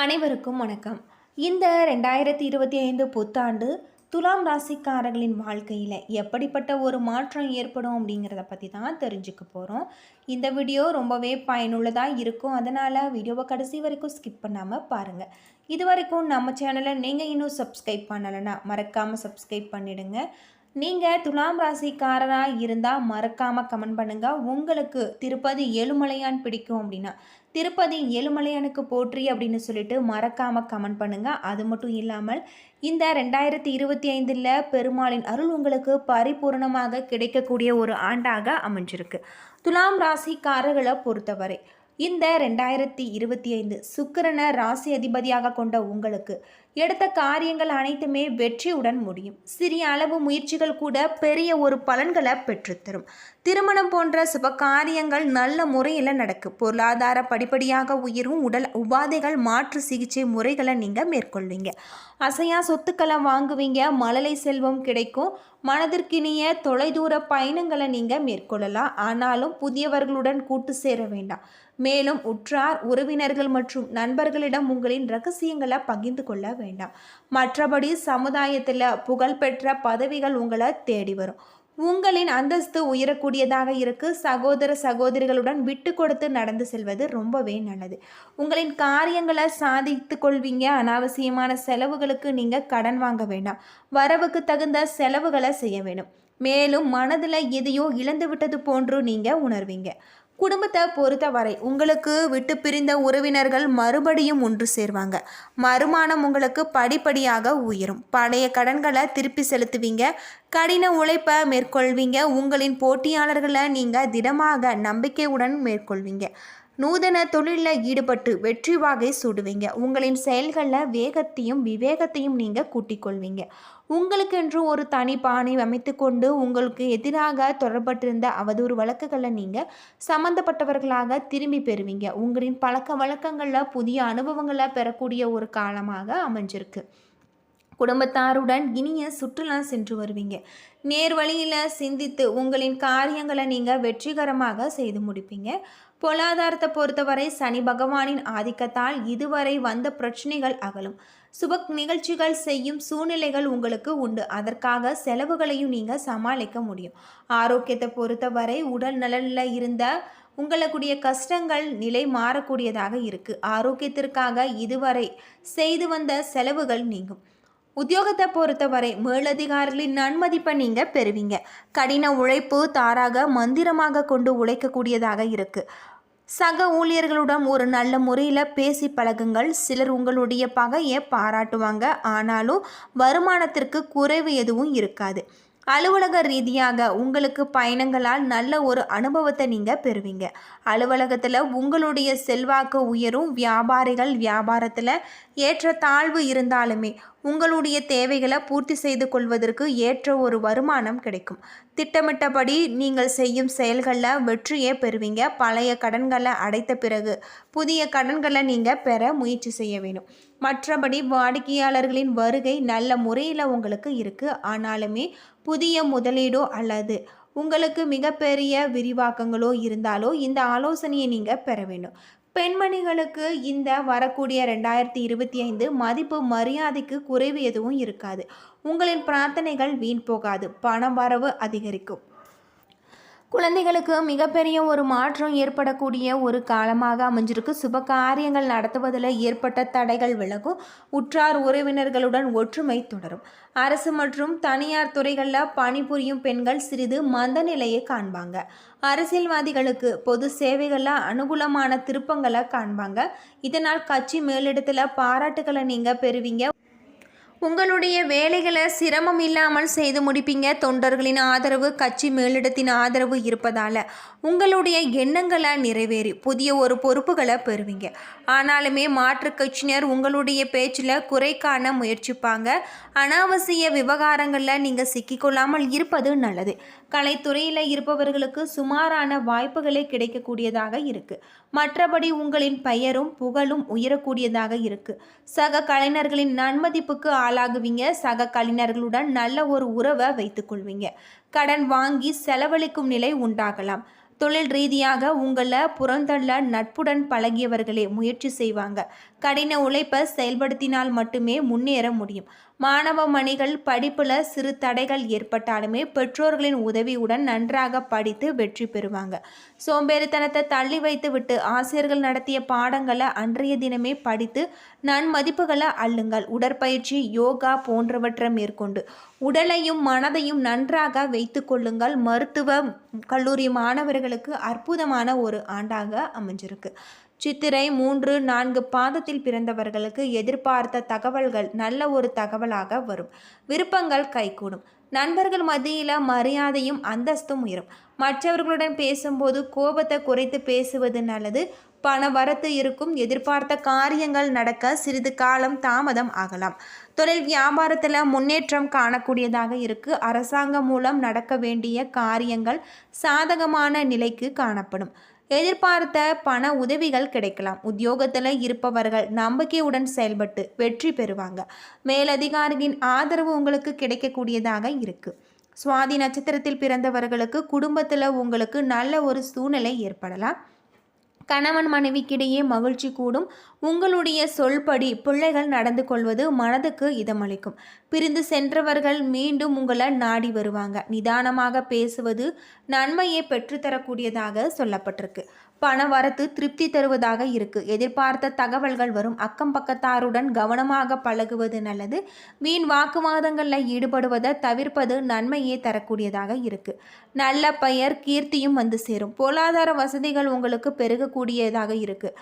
அனைவருக்கும் வணக்கம். இந்த ரெண்டாயிரத்தி இருபத்தி ஐந்து புத்தாண்டு துலாம் ராசிக்காரர்களின் வாழ்க்கையில் எப்படிப்பட்ட ஒரு மாற்றம் ஏற்படும் அப்படிங்கிறத பற்றி தான் தெரிஞ்சுக்க போகிறோம் இந்த வீடியோ ரொம்பவே பயனுள்ளதாக இருக்கும். அதனால் வீடியோவை கடைசி வரைக்கும் ஸ்கிப் பண்ணாமல் பாருங்கள் இது வரைக்கும் நம்ம சேனலை நீங்கள் இன்னும் சப்ஸ்கிரைப் பண்ணலைன்னா மறக்காமல் சப்ஸ்கிரைப் பண்ணிவிடுங்க நீங்கள் துலாம் ராசிக்காரராக இருந்தால் மறக்காமல் கமெண்ட் பண்ணுங்கள் உங்களுக்கு திருப்பதி ஏழுமலையான் பிடிக்கும் அப்படின்னா திருப்பதி ஏழுமலையானுக்கு போற்றி அப்படின்னு சொல்லிட்டு மறக்காமல் கமெண்ட் பண்ணுங்கள் அது மட்டும் இல்லாமல் இந்த ரெண்டாயிரத்தி இருபத்தி ஐந்தில் பெருமாளின் அருள் உங்களுக்கு பரிபூர்ணமாக கிடைக்கக்கூடிய ஒரு ஆண்டாக அமைஞ்சிருக்கு. துலாம் ராசிக்காரர்களை பொறுத்தவரை இந்த ரெண்டாயிரத்தி இருபத்தி ஐந்து சுக்கிரனை ராசி அதிபதியாக கொண்ட உங்களுக்கு எடுத்த காரியங்கள் அனைத்துமே வெற்றியுடன் முடியும். சிறிய அளவு முயற்சிகள் கூட பெரிய ஒரு பலன்களை பெற்றுத்தரும். திருமணம் போன்ற சுப காரியங்கள் நல்ல முறையில் நடக்கும். பொருளாதார படிப்படியாக உயரும். உடல் உபாதைகள் மாற்று சிகிச்சை முறைகளை நீங்கள் மேற்கொள்வீங்க. அசையா சொத்துக்களை வாங்குவீங்க. மழலை செல்வம் கிடைக்கும். மனதிற்கினிய தொலைதூர பயணங்களை நீங்கள் மேற்கொள்ளலாம். ஆனாலும் புதியவர்களுடன் கூட்டு சேர வேண்டாம். மேலும் உற்றார் உறவினர்கள் மற்றும் நண்பர்களிடம் உங்களின் ரகசியங்களை பகிர்ந்து கொள்ள வேண்டாம். மற்றபடி சமுதாயத்தில் புகழ்பெற்ற பதவிகள் உங்களை தேடி வரும். உங்களின் அந்தஸ்து உயரக்கூடியதாக இருக்கு. சகோதர சகோதரிகளுடன் விட்டு கொடுத்து நடந்து செல்வது ரொம்பவே நல்லது. உங்களின் காரியங்களை சாதித்து கொள்வீங்க. அனாவசியமான செலவுகளுக்கு நீங்கள் கடன் வாங்க வேண்டாம். வரவுக்கு தகுந்த செலவுகளை செய்ய வேண்டும். மேலும் மனதில் எதையோ இழந்து விட்டது போன்று நீங்கள் உணர்வீங்க. குடும்பத்தை பொறுத்தவரை உங்களுக்கு விட்டு பிரிந்த உறவினர்கள் மறுபடியும் ஒன்று சேர்வாங்க. மறுமானம் உங்களுக்கு படிப்படியாக உயரும். பழைய கடன்களை திருப்பி செலுத்துவீங்க. கடின உழைப்பை மேற்கொள்வீங்க. உங்களின் போட்டியாளர்களை நீங்கள் திடமாக நம்பிக்கையுடன் மேற்கொள்வீங்க. நூதன தொழிலில் ஈடுபட்டு வெற்றி வாகை சூடுவீங்க. உங்களின் செயல்களில் வேகத்தையும் விவேகத்தையும் நீங்கள் கூட்டிக் கொள்வீங்க உங்களுக்கென்று ஒரு தனி பாணி அமைத்து கொண்டு உங்களுக்கு எதிராக தொடரப்பட்டிருந்த அவதூறு வழக்குகளை நீங்கள் சம்மந்தப்பட்டவர்களாக திரும்பி பெறுவீங்க. உங்களின் பழக்க வழக்கங்களில் புதிய அனுபவங்களை பெறக்கூடிய ஒரு காலமாக அமைஞ்சிருக்கு. குடும்பத்தாருடன் இனிய சுற்றுலா சென்று வருவீங்க. நேர் வழியில் சிந்தித்து உங்களின் காரியங்களை நீங்கள் வெற்றிகரமாக செய்து முடிப்பீங்க. பொருளாதாரத்தை பொறுத்தவரை சனி பகவானின் ஆதிக்கத்தால் இதுவரை வந்த பிரச்சனைகள் அகலும். சுப நிகழ்ச்சிகள் செய்யும் சூழ்நிலைகள் உங்களுக்கு உண்டு. அதற்காக செலவுகளையும் நீங்கள் சமாளிக்க முடியும். ஆரோக்கியத்தை பொறுத்தவரை உடல் நலனில் இருந்த உங்களுக்குடைய கஷ்டங்கள் நிலை மாறக்கூடியதாக இருக்குது ஆரோக்கியத்திற்காக இதுவரை செய்து வந்த செலவுகள் நீங்கும். உத்தியோகத்தை பொறுத்தவரை மேலதிகாரிகளின் நன்மதிப்பை நீங்கள் பெறுவீங்க. கடின உழைப்பு தாராக மந்திரமாக கொண்டு உழைக்கக்கூடியதாக இருக்குது சக ஊழியர்களுடன் ஒரு நல்ல முறையில் பேசி பழகுங்கள். சிலர் உங்களுடைய பகையை பாராட்டுவாங்க. ஆனாலும் வருமானத்திற்கு குறைவு எதுவும் இருக்காது. அலுவலக ரீதியாக உங்களுக்கு பயணங்களால் நல்ல ஒரு அனுபவத்தை நீங்கள் பெறுவீங்க. அலுவலகத்தில் உங்களுடைய செல்வாக்கு உயரும். வியாபாரிகள் வியாபாரத்தில் ஏற்ற தாழ்வு இருந்தாலுமே உங்களுடைய தேவைகளை பூர்த்தி செய்து கொள்வதற்கு ஏற்ற ஒரு வருமானம் கிடைக்கும். திட்டமிட்டபடி நீங்கள் செய்யும் செயல்களில் வெற்றியே பெறுவீங்க. பழைய கடன்களை அடைத்த பிறகு புதிய கடன்களை நீங்கள் பெற முயற்சி செய்ய வேணும் மற்றபடி வாடிக்கையாளர்களின் வருகை நல்ல முறையில் உங்களுக்கு இருக்குது ஆனாலுமே புதிய முதலீடோ அல்லது உங்களுக்கு மிகப்பெரிய விரிவாக்கங்களோ இருந்தாலோ இந்த ஆலோசனையை நீங்கள் பெற வேண்டும். பெண்மணிகளுக்கு இந்த வரக்கூடிய ரெண்டாயிரத்தி இருபத்தி ஐந்து மதிப்பு மரியாதைக்கு குறைவு எதுவும் இருக்காது. உங்களின் பிரார்த்தனைகள் வீண் போகாது. பண வரவு அதிகரிக்கும். குழந்தைகளுக்கு மிகப்பெரிய ஒரு மாற்றம் ஏற்படக்கூடிய ஒரு காலமாக அமைஞ்சிருக்கு. சுப காரியங்கள் நடத்துவதில் ஏற்பட்ட தடைகள் விலகும். உற்றார் உறவினர்களுடன் ஒற்றுமை தொடரும். அரசு மற்றும் தனியார் துறைகளில் பணிபுரியும் பெண்கள் சிறிது மந்த நிலையை காண்பாங்க. அரசியல்வாதிகளுக்கு பொது சேவைகளில் அனுகூலமான திருப்பங்களை காண்பாங்க. இதனால் கட்சி மேலிடத்தில் பாராட்டுகளை நீங்கள் பெறுவீங்க. உங்களுடைய வேலைகளை சிரமம் இல்லாமல் செய்து முடிப்பீங்க. தொண்டர்களின் ஆதரவு கட்சி மேலிடத்தின் ஆதரவு இருப்பதால் உங்களுடைய எண்ணங்களை நிறைவேறி புதிய ஒரு பொறுப்புகளை பெறுவீங்க. ஆனாலுமே மாற்றுக் கட்சியினர் உங்களுடைய பேச்சில் குறை காண முயற்சிப்பாங்க. அனாவசிய விவகாரங்களில் நீங்கள் சிக்கிக்கொள்ளாமல் இருப்பது நல்லது. கலைத்துறையில் இருப்பவர்களுக்கு சுமாரான வாய்ப்புகளே கிடைக்கக்கூடியதாக இருக்குது மற்றபடி உங்களின் பெயரும் புகழும் உயரக்கூடியதாக இருக்குது சக கலைஞர்களின் நன்மதிப்புக்கு ஆளாகுவீங்க. சக கலைஞர்களுடன் நல்ல ஒரு உறவை வைத்துக்கொள்வீங்க கடன் வாங்கி செலவழிக்கும் நிலை உண்டாகலாம். தொழில் ரீதியாக உங்களை புறந்தள்ள நட்புடன் பழகியவர்களே முயற்சி செய்வாங்க. கடின உழைப்பை செயல்படுத்தினால் மட்டுமே முன்னேற முடியும். மாணவ மணிகள் படிப்பில் சிறு தடைகள் ஏற்பட்டாலுமே பெற்றோர்களின் உதவியுடன் நன்றாக படித்து வெற்றி பெறுவாங்க. சோம்பேறித்தனத்தை தள்ளி வைத்து விட்டு ஆசிரியர்கள் நடத்திய பாடங்களை அன்றைய தினமே படித்து நன்மதிப்புகளை அள்ளுங்கள். உடற்பயிற்சி யோகா போன்றவற்றை மேற்கொண்டு உடலையும் மனதையும் நன்றாக வைத்து கொள்ளுங்கள். மருத்துவ கல்லூரி மாணவர்களுக்கு அற்புதமான ஒரு ஆண்டாக அமைஞ்சிருக்கு. சித்திரை மூன்று நான்கு பாதத்தில் பிறந்தவர்களுக்கு எதிர்பார்த்த தகவல்கள் நல்ல ஒரு தகவலாக வரும். விருப்பங்கள் கைகூடும். நண்பர்கள் மத்தியில் மரியாதையும் அந்தஸ்தும் உயரும். மற்றவர்களுடன் பேசும்போது கோபத்தை குறைத்து பேசுவது நல்லது. பண வரத்து இருக்கும். எதிர்பார்த்த காரியங்கள் நடக்க சிறிது காலம் தாமதம் ஆகலாம். தொழில் வியாபாரத்தில் முன்னேற்றம் காணக்கூடியதாக இருக்கு. அரசாங்கம் மூலம் நடக்க வேண்டிய காரியங்கள் சாதகமான நிலைக்கு காணப்படும். எதிர்பார்த்த பண உதவிகள் கிடைக்கலாம். உத்தியோகத்தில் இருப்பவர்கள் நம்பிக்கையுடன் செயல்பட்டு வெற்றி பெறுவாங்க. மேலதிகாரியின் ஆதரவு உங்களுக்கு கிடைக்கக்கூடியதாக இருக்குது சுவாதி நட்சத்திரத்தில் பிறந்தவர்களுக்கு குடும்பத்தில் உங்களுக்கு நல்ல ஒரு சூழ்நிலை ஏற்படலாம். கணவன் மனைவிக்கிடையே மகிழ்ச்சி கூடும். உங்களுடைய சொல்படி பிள்ளைகள் நடந்து கொள்வது மனதுக்கு இதமளிக்கும். பிரிந்து சென்றவர்கள் மீண்டும் உங்களை நாடி வருவாங்க. நிதானமாக பேசுவது நன்மையை பெற்றுத்தரக்கூடியதாக சொல்லப்பட்டிருக்கு. பண வரத்து திருப்தி தருவதாக இருக்கு. எதிர்பார்த்த தகவல்கள் வரும். அக்கம் பக்கத்தாருடன் கவனமாக பழகுவது நல்லது. வீண் வாக்குவாதங்களில் ஈடுபடுவதை தவிர்ப்பது நன்மையே தரக்கூடியதாக இருக்கு. நல்ல பெயர் கீர்த்தியும் வந்து சேரும். பொருளாதார வசதிகள் உங்களுக்கு பெருகக்கூடியதாக இருக்கு.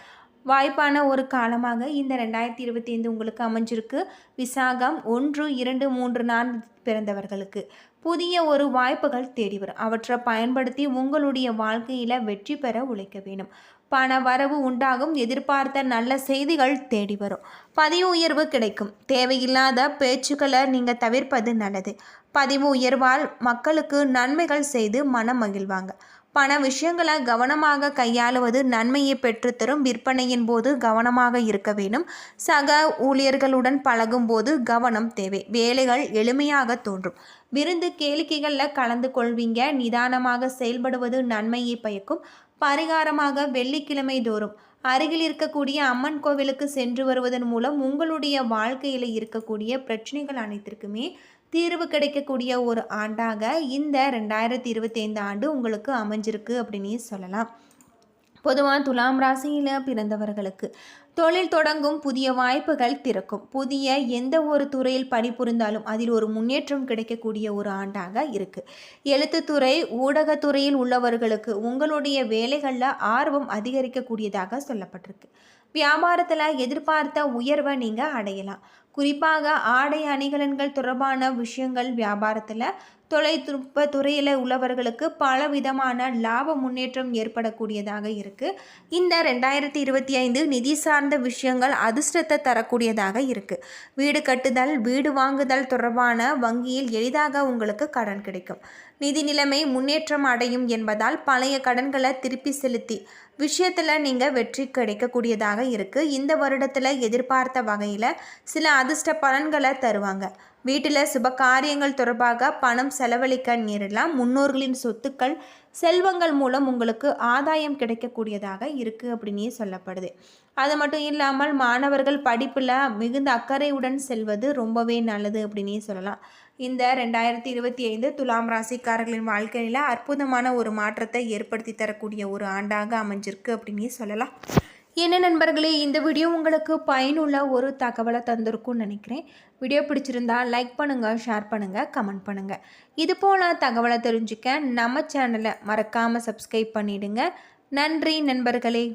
வாய்ப்பான ஒரு காலமாக இந்த ரெண்டாயிரத்தி இருபத்தி ஐந்து உங்களுக்கு அமைஞ்சிருக்கு. விசாகம் ஒன்று இரண்டு மூன்று நான்கு பிறந்தவர்களுக்கு. புதிய ஒரு வாய்ப்புகள் தேடி வரும். அவற்றை பயன்படுத்தி உங்களுடைய வாழ்க்கையில் வெற்றி பெற உழைக்க வேண்டும். பண வரவு உண்டாகும். எதிர்பார்த்த நல்ல செய்திகள் தேடி வரும். பதிவு உயர்வு கிடைக்கும். தேவையில்லாத பேச்சுக்களை நீங்கள் தவிர்ப்பது நல்லது. பதிவு உயர்வால் மக்களுக்கு நன்மைகள் செய்து மனம் மகிழ்வாங்க. பண விஷயங்களை கவனமாக கையாளுவது நன்மையை பெற்றுத்தரும். விற்பனையின் போது கவனமாக இருக்க வேண்டும். சக ஊழியர்களுடன் பழகும் போது கவனம் தேவை. வேலைகள் எளிமையாக தோன்றும். விருந்து கேளிக்கைகளில் கலந்து கொள்வீங்க. நிதானமாக செயல்படுவது நன்மையை பயக்கும். பரிகாரமாக வெள்ளிக்கிழமை தோறும் அருகில் இருக்கக்கூடிய அம்மன் கோவிலுக்கு சென்று வருவதன் மூலம் உங்களுடைய வாழ்க்கையில் இருக்கக்கூடிய பிரச்சனைகள் அனைத்திற்குமே தீர்வு கிடைக்கக்கூடிய ஒரு ஆண்டாக இந்த ரெண்டாயிரத்தி இருபத்தைந்து ஆண்டு உங்களுக்கு அமைஞ்சிருக்கு அப்படின்னு சொல்லலாம். பொதுவாக துலாம் ராசியில் பிறந்தவர்களுக்கு தொழில் தொடங்கும் புதிய வாய்ப்புகள் திறக்கும். புதிய எந்த ஒரு துறையில் பணிபுரிந்தாலும் அதில் ஒரு முன்னேற்றம் கிடைக்கக்கூடிய ஒரு ஆண்டாக இருக்குது எழுத்துத்துறை ஊடகத்துறையில் உள்ளவர்களுக்கு உங்களுடைய வேலைகளில் ஆர்வம் அதிகரிக்கக்கூடியதாக சொல்லப்பட்டிருக்கு. வியாபாரத்தில் எதிர்பார்த்த உயர்வை நீங்கள் அடையலாம். குறிப்பாக ஆடை அணிகலன்கள் தொடர்பான விஷயங்கள் வியாபாரத்தில் தொலைநுட்ப துறையில் உள்ளவர்களுக்கு பல விதமான லாப முன்னேற்றம் ஏற்படக்கூடியதாக இருக்குது இந்த ரெண்டாயிரத்தி இருபத்தி ஐந்து நிதி சார்ந்த விஷயங்கள் அதிர்ஷ்டத்தை தரக்கூடியதாக இருக்குது வீடு கட்டுதல் வீடு வாங்குதல் தொடர்பான வங்கியில் எளிதாக உங்களுக்கு கடன் கிடைக்கும். நிதி நிலைமை முன்னேற்றம் அடையும் என்பதால் பழைய கடன்களை திருப்பி செலுத்தி விஷயத்தில் நீங்கள் வெற்றி கிடைக்கக்கூடியதாக இருக்குது இந்த வருடத்தில் எதிர்பார்த்த வகையில் சில அதிர்ஷ்ட பலன்களை தருவாங்க. வீட்டில் சுப காரியங்கள் தொடர்பாக பணம் செலவழிக்க நேரலாம் முன்னோர்களின் சொத்துக்கள் செல்வங்கள் மூலம் உங்களுக்கு ஆதாயம் கிடைக்கக்கூடியதாக இருக்குது அப்படின்னே சொல்லப்படுது. அது மட்டும் இல்லாமல் மாணவர்கள் படிப்பில் மிகுந்த அக்கறையுடன் செல்வது ரொம்பவே நல்லது அப்படின்னே சொல்லலாம். இந்த ரெண்டாயிரத்தி இருபத்தி ஐந்து துலாம் ராசிக்காரர்களின் வாழ்க்கையில் அற்புதமான ஒரு மாற்றத்தை ஏற்படுத்தி தரக்கூடிய ஒரு ஆண்டாக அமைஞ்சிருக்கு அப்படின்னே சொல்லலாம். என்ன நண்பர்களே இந்த வீடியோ உங்களுக்கு பயனுள்ள ஒரு தகவலை தந்திருக்கும்னு நினைக்கிறேன். வீடியோ பிடிச்சிருந்தா லைக் பண்ணுங்கள் ஷேர் பண்ணுங்கள் கமெண்ட் பண்ணுங்கள் இது போல் தகவலை தெரிஞ்சுக்க நம்ம சேனலை மறக்காமல் சப்ஸ்கிரைப் பண்ணிவிடுங்க நன்றி நண்பர்களே.